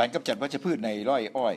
สารกำจัดวัชพืชในร่อยอ้อย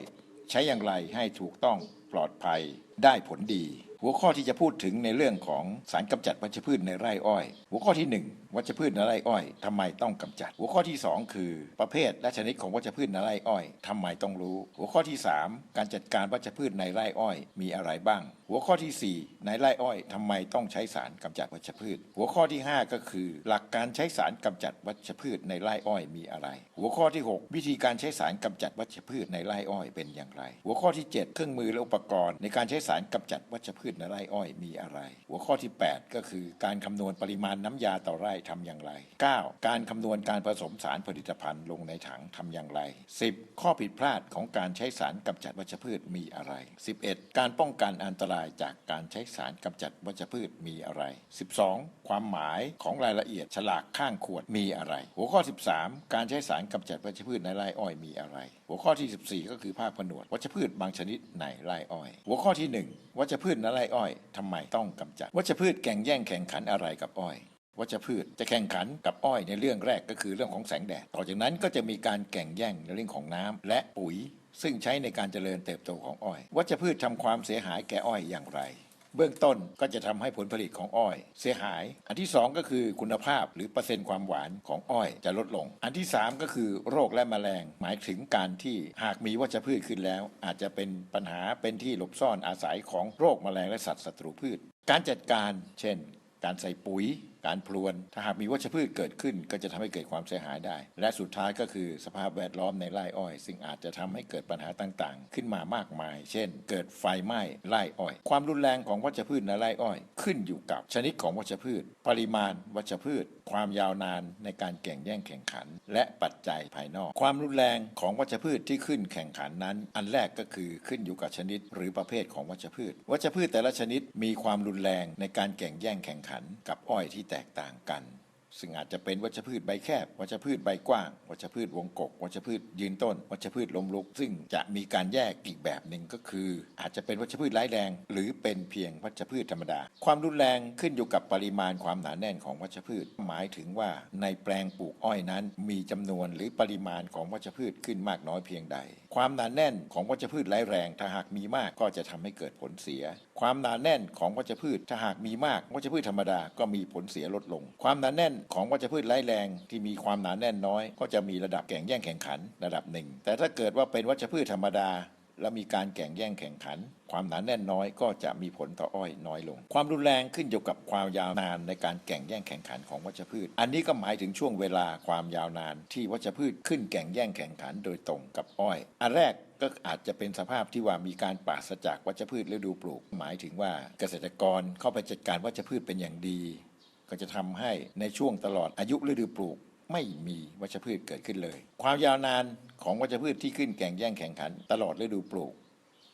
ใช้อย่างไรให้ถูกต้องปลอดภัยได้ผลดี หัวข้อที่จะพูดถึงในเรื่องของสารกำจัดวัชพืชในไร่อ้อย หัวข้อที่หนึ่ง วัชพืชในไรอ้อยทำไมต้องกำจัด หัวข้อที่สองคือ ประเภทและชนิดของวัชพืชในไร่อ้อยทำไมต้องรู้ หัวข้อที่สามการจัดการวัชพืชในไร่อ้อย มีอะไรบ้าง หัวข้อที่สี่ในไร่อ้อยทำไมต้องใช้สารกำจัดวัชพืช หัวข้อที่ห้าก็คือ หลักการใช้สารกำจัดวัชพืชในไร่อ้อยมีอะไร หัวข้อที่หกวิธีการใช้สารกำจัดวัชพืชในไร่อ้อยเป็นอย่างไร หัวข้อที่เจ็ดเครื่องมือและอุปกรณ์ ในการใช้สารกำจัดวัชพืชในไร่อ้อยมีอะไร หัวข้อที่แปดก็คือการคำนวณปริมาณน้ำยาต่อไร่ทำอย่างไร 9. การคำนวณการผสมสารผลิตภัณฑ์ลงในถังทำอย่างไร 10. ข้อผิดพลาดของการใช้สารกำจัดวัชพืชมีอะไร 11. การป้องกันอันตรายจากการใช้สารกำจัดวัชพืชมีอะไร 12. ความหมายของรายละเอียดฉลากข้างขวดมีอะไร หัวข้อ 13 การใช้สารกำจัดวัชพืชในไร่อ้อยมีอะไร หัวข้อที่ 14 ก็คือภาพผนวดวัชพืชบางชนิดในไร่อ้อย หัวข้อที่ 1 วัชพืชในไร่อ้อยทำไมต้องกำจัด วัชพืชแข่งแย่งแข่งขันอะไรกับอ้อย วัชพืชจะแข่งขันกับอ้อยในเรื่องแรกก็คือเรื่องของแสงแดด ต่อจากนั้นก็จะมีการแข่งแย่งในเรื่องของน้ำและปุ๋ย ซึ่งใช้ในการเจริญเติบโตของอ้อย วัชพืชทำความเสียหายแก่อ้อยอย่างไร เบื้องต้นก็จะทำให้ผลผลิตของอ้อย เสียหาย อันที่สองก็คือคุณภาพหรือเปอร์เซ็นต์ความหวานของอ้อยจะลดลง อันที่สามก็คือโรคและแมลง หมายถึงการที่หากมีวัชพืชขึ้นแล้ว อาจจะเป็นปัญหาเป็นที่หลบซ่อนอาศัยของโรคแมลงและสัตว์ศัตรูพืช การจัดการ เช่น การใส่ปุ๋ย การพรวน ถ้าหากมีวัชพืชเกิดขึ้น ก็จะทำให้เกิดความเสียหายได้ และสุดท้ายก็คือสภาพแวดล้อมในไร่อ้อย ซึ่งอาจจะทำให้เกิดปัญหาต่างๆ ขึ้นมามากมาย เช่น เกิดไฟไหม้ไร่อ้อย ความรุนแรงของวัชพืชในไร่อ้อย ขึ้นอยู่กับชนิดของวัชพืช ปริมาณวัชพืช ความยาวนานในการแข่งแย่งแข่งขัน และปัจจัยภายนอก ความรุนแรงของวัชพืชที่ขึ้นแข่งขันนั้น อันแรกก็คือขึ้นอยู่กับชนิดหรือประเภทของวัชพืช วัชพืชแต่ละชนิดมีความรุนแรงในการแข่งแย่งแข่งขัน กับอ้อยที่แตกต่างกัน ซึ่งอาจจะเป็นวัชพืชใบแคบ วัชพืชใบกว้าง วัชพืชวงกบวัชพืชยืนต้น วัชพืชล้มลุก ซึ่งจะมีการแยกอีกแบบหนึ่งก็คือ อาจจะเป็นวัชพืชร้ายแรง หรือเป็นเพียงวัชพืชธรรมดา ความรุนแรงขึ้นอยู่กับปริมาณความหนาแน่นของวัชพืช หมายถึงว่าในแปลงปลูกอ้อยนั้น มีจำนวนหรือปริมาณของวัชพืชขึ้นมากน้อยเพียงใด ความหนาแน่นของวัชพืชร้ายแรง ถ้าหากมีมากก็จะทำให้เกิดผลเสีย ความหนาแน่นของวัชพืชถ้าหากมีมากวัชพืชธรรมดาก็มีผลเสียลดลง ความหนาแน่นของวัชพืชไร้แรงที่มีความหนาแน่นน้อย ก็จะมีระดับแข่งแย่งแข่งขันระดับหนึ่ง แต่ถ้าเกิดว่าเป็นวัชพืชธรรมดา และมีการแข่งแย่งแข่งขัน ความหนาแน่นน้อยก็จะมีผลต่ออ้อยน้อยลง ความรุนแรงขึ้นอยู่กับความยาวนานในการแข่งแย่งแข่งขันของวัชพืช อันนี้ก็หมายถึงช่วงเวลาความยาวนานที่วัชพืชขึ้นแข่งแย่งแข่งขันโดยตรงกับอ้อย อันแรกก็อาจจะเป็นสภาพที่ว่ามีการปราศจากวัชพืชฤดูปลูก หมายถึงว่าเกษตรกรเข้าไปจัดการวัชพืชเป็นอย่างดี ก็จะทำให้ในช่วงตลอดอายุฤดูปลูกไม่มีวัชพืชเกิดขึ้นเลย ความยาวนานของวัชพืชที่ขึ้นแข่งแย่งแข่งขัน ตลอดฤดูปลูก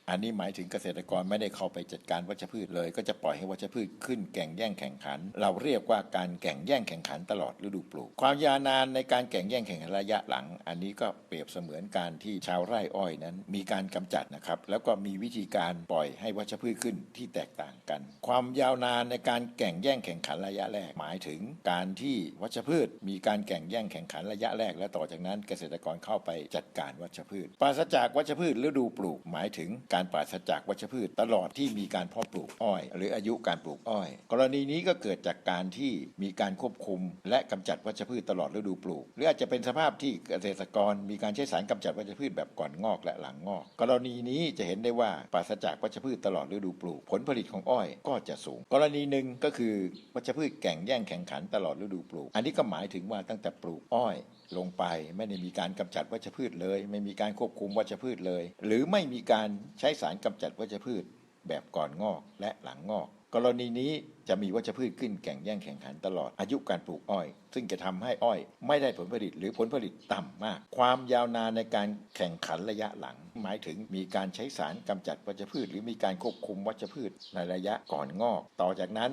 อันนี้หมายถึงเกษตรกรไม่ได้เข้าไปจัดการวัชพืชเลย ก็จะปล่อยให้วัชพืชขึ้นแข่งแย่งแข่งขัน เราเรียกว่าการแข่งแย่งแข่งขันตลอดฤดูปลูก ความยาวนานในการแข่งแย่งแข่งขันระยะหลัง อันนี้ก็เปรียบเสมือนการที่ชาวไร่อ้อยนั้น มีการกำจัดนะครับแล้วก็มีวิธีการปล่อยให้วัชพืชขึ้นที่แตกต่างกัน ความยาวนานในการแข่งแย่งแข่งขันระยะแรก หมายถึงการที่วัชพืช มีการแข่งแย่งแข่งขันระยะแรก และต่อจากนั้นเกษตรกรเข้าไปจัดการวัชพืช ปราศจากวัชพืชฤดูปลูกหมายถึงการการปราศจากวัชพืชตลอดที่มีการเพาะปลูกอ้อย หรืออายุการปลูกอ้อย กรณีนี้ก็เกิดจากการที่มีการควบคุม และกำจัดวัชพืชตลอดฤดูปลูก หรืออาจจะเป็นสภาพที่เกษตรกรมีการใช้สารกำจัดวัชพืชแบบก่อนงอกและหลังงอก กรณีนี้จะเห็นได้ว่าปราศจากวัชพืชตลอดฤดูปลูก ผลผลิตของอ้อยก็จะสูง กรณีหนึ่งก็คือวัชพืชแข่งแย่งแข่งขันตลอดฤดูปลูก อันนี้ก็หมายถึงว่าตั้งแต่ปลูกอ้อย ลงไป ไม่ได้มีการกำจัดวัชพืชเลย ไม่มีการควบคุมวัชพืชเลย หรือไม่มีการใช้สารกำจัดวัชพืช แบบก่อนงอกและหลังงอก กรณีนี้จะมีวัชพืชขึ้นแข่งแย่งแข่งขันตลอดอายุการปลูกอ้อย ซึ่งจะทำให้อ้อย ไม่ได้ผลผลิตหรือผลผลิตต่ำมาก ความยาวนานในการแข่งขันระยะหลัง หมายถึงมีการใช้สารกำจัดวัชพืช หรือมีการควบคุมวัชพืชในระยะก่อนงอก ต่อจากนั้น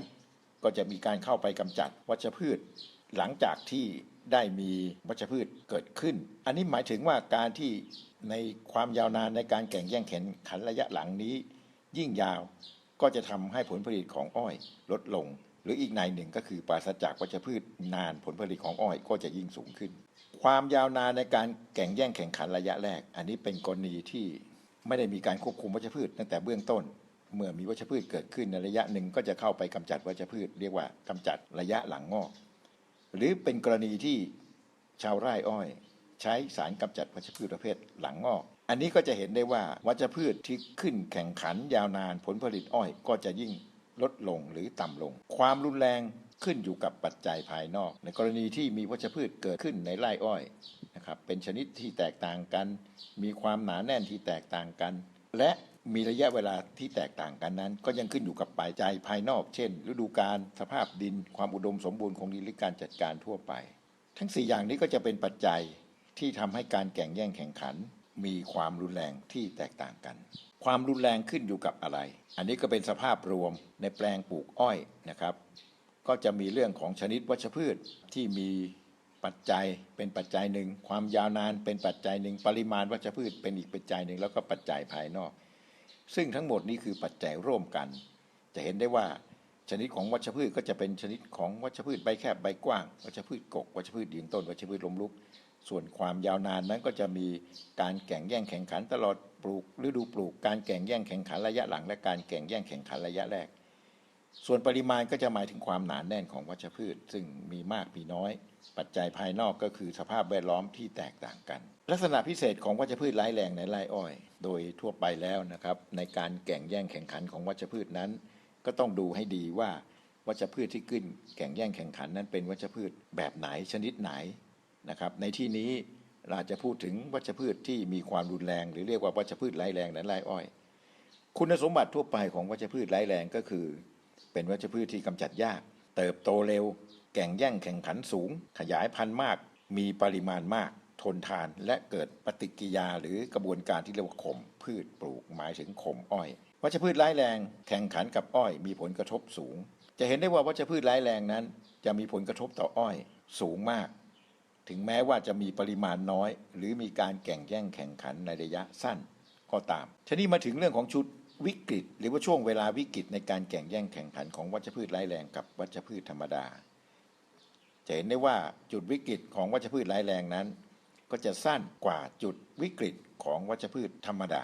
ก็จะมีการเข้าไปกำจัดวัชพืช หลังจากที่ ได้มีวัชพืชเกิดขึ้น อันนี้หมายถึงว่าการที่ในความยาวนานในการแข่งแย่งแข่งขันระยะหลังนี้ ยิ่งยาวก็จะทำให้ผลผลิตของอ้อยลดลง หรืออีกในหนึ่งก็คือปราศจากวัชพืชนานผลผลิตของอ้อยก็จะยิ่งสูงขึ้น ความยาวนานในการแข่งแย่งแข่งขันระยะแรก อันนี้เป็นกรณีที่ไม่ได้มีการควบคุมวัชพืชตั้งแต่เบื้องต้นเมื่อมีวัชพืชเกิดขึ้นในระยะหนึ่งก็จะเข้าไปกำจัดวัชพืช เรียกว่ากำจัดระยะหลังงอก หรือเป็นกรณีที่ชาวไร่อ้อย ใช้สารกำจัดวัชพืชประเภทหลังงอก อันนี้ก็จะเห็นได้ว่าวัชพืชที่ขึ้นแข่งขันยาวนานผลผลิตอ้อยก็จะยิ่งลดลงหรือต่ำลง ความรุนแรงขึ้นอยู่กับปัจจัยภายนอก ในกรณีที่มีวัชพืชเกิดขึ้นในไร่อ้อยนะครับเป็นชนิดที่แตกต่างกัน มีความหนาแน่นที่แตกต่างกัน และ มีระยะเวลาที่แตกต่างกันนั้น ก็ยังขึ้นอยู่กับปัจจัยภายนอก เช่น ฤดูกาลสภาพดิน ความอุดมสมบูรณ์ของดินหรือการจัดการทั่วไป ทั้ง 4 อย่างนี้ก็จะเป็นปัจจัยที่ทำให้การแข่งแย่งแข่งขัน มีความรุนแรงที่แตกต่างกัน ความรุนแรงขึ้นอยู่กับอะไร อันนี้ก็เป็นสภาพรวมในแปลงปลูกอ้อยนะครับ ก็จะมีเรื่องของชนิดวัชพืชที่มีปัจจัยเป็นปัจจัยหนึ่ง ความยาวนานเป็นปัจจัยหนึ่ง ปริมาณวัชพืชเป็นอีกปัจจัยหนึ่งแล้วก็ปัจจัยภายนอก ซึ่งทั้งหมดนี้คือปัจจัยร่วมกัน จะเห็นได้ว่าชนิดของวัชพืชก็จะเป็นชนิดของวัชพืชใบแคบใบกว้าง วัชพืชกก วัชพืชยืนต้น วัชพืชลมลุก ส่วนความยาวนานนั้นก็จะมีการแข่งแย่งแข่งขันตลอดปลูกฤดูปลูก การแข่งแย่งแข่งขันระยะหลัง และการแข่งแย่งแข่งขันระยะแรก ส่วนปริมาณก็จะหมายถึงความหนาแน่นของวัชพืช ซึ่งมีมากมีน้อย ปัจจัยภายนอกก็คือสภาพแวดล้อมที่แตกต่างกัน ลักษณะพิเศษของวัชพืชร้ายแรงในไร่อ้อย โดยทั่วไปแล้วนะครับ ในการแข่งแย่งแข่งขันของวัชพืชนั้น ก็ต้องดูให้ดีว่าวัชพืชที่ขึ้นแข่งแย่งแข่งขันนั้นเป็นวัชพืชแบบไหนชนิดไหนนะครับ ในที่นี้เราจะพูดถึงวัชพืชที่มีความรุนแรง หรือเรียกว่าวัชพืชร้ายแรงในไร่อ้อย คุณสมบัติทั่วไปของวัชพืชร้ายแรงก็คือ เป็นวัชพืชที่กำจัดยาก เติบโตเร็ว แข่งแย่งแข่งขันสูง ขยายพันธุ์มาก มีปริมาณมาก ทนทานและเกิดปฏิกิยาหรือกระบวนการที่เรียกว่าข่มพืชปลูกหมายถึงข่มอ้อยวัชพืชร้ายแรงแข่งขันกับอ้อย มีผลกระทบสูง จะเห็นได้ว่าวัชพืชร้ายแรงนั้น จะมีผลกระทบต่ออ้อยสูงมาก ถึงแม้ว่าจะมีปริมาณน้อย หรือมีการแข่งแย่งแข่งขันในระยะสั้นก็ตามทีนี้มาถึงเรื่องของชุดวิกฤต หรือว่าช่วงเวลาวิกฤตในการแข่งแย่งแข่งขันของวัชพืชร้ายแรงกับวัชพืชธรรมดาจะเห็นได้ว่าจุดวิกฤตของวัชพืชร้ายแรงนั้น ก็จะสั้นกว่าจุดวิกฤตของวัชพืชธรรมดา